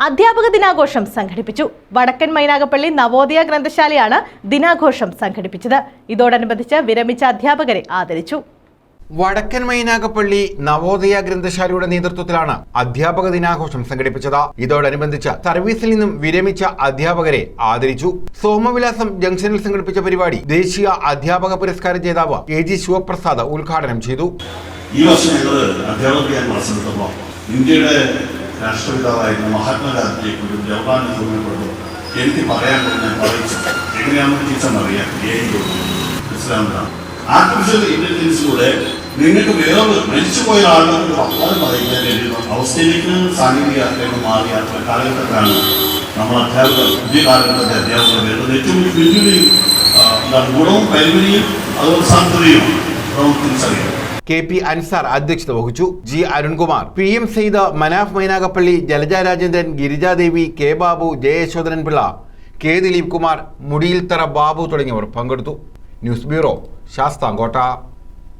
അധ്യാപക ദിനാഘോഷം സംഘടിപ്പിച്ചു. വടക്കൻ മൈനാഗപ്പള്ളി നവോദയ ഗ്രന്ഥശാലയാണ് ദിനാഘോഷം സംഘടിപ്പിച്ചത്. ഇതോടനുബന്ധിച്ച് വിരമിച്ച അധ്യാപകരെ ആദരിച്ചു. വടക്കൻ മൈനാഗപ്പള്ളി നവോദയ ഗ്രന്ഥശാലയുടെ നേതൃത്വത്തിലാണ് അധ്യാപക ദിനാഘോഷം സംഘടിപ്പിച്ചത്. ഇതോടനുബന്ധിച്ച് സർവീസിൽ നിന്നും വിരമിച്ച അധ്യാപകരെ ആദരിച്ചു. സോമവിലാസം ജംഗ്ഷനിൽ സംഘടിപ്പിച്ച പരിപാടി ദേശീയ അധ്യാപക പുരസ്കാര ജേതാവ് എ ജി ശിവപ്രസാദ് ഉദ്ഘാടനം ചെയ്തു. ഈ വർഷം ഞങ്ങൾ അധ്യാപക ഇന്ത്യയുടെ രാഷ്ട്രപിതാവായിരുന്ന മഹാത്മാഗാന്ധിയെ കുറിച്ചും ജവഹർലാൽ നെഹ്റുവിനെ കുറിച്ചും എനിക്ക് പറയാനുള്ളത് ഞാൻ പറയിച്ചു എങ്ങനെയാണെന്ന് ടീച്ചറിനറിയാം എ ഇസ്ലാമിലാണ് ആർട്ടിഫിഷ്യൽ ഇന്റലിജൻസിലൂടെ നിങ്ങൾക്ക് വേറെ മരിച്ചുപോയ ആളുകൾക്ക് വർത്തമാനം പറയുന്നതിന് കഴിയുന്ന അവസ്ഥയിലേക്ക് സാങ്കേതിക രംഗം മാറിയ കാലഘട്ടത്തിലാണ് നമ്മൾ അധ്യാപകർ പുതിയ കാലഘട്ടത്തെ അധ്യാപകർ വരുന്നത്. ഏറ്റവും ആ, എന്താണ് ഗുണവും പരിമിതിയും അതുപോലെ സാധ്യതയും നമുക്ക് തിരിച്ചറിയാം. കെ പി അൻസാർ അധ്യക്ഷത വഹിച്ചു G Arunkumar. P M Syed Manaf Mynagappally Jalaja Rajendran Girijadevi K Babu Jayasodharan Pillai K Dileep Kumar Mudiyilthara Babu തുടങ്ങിയവർ പങ്കെടുത്തു. News bureau Sasthamkotta.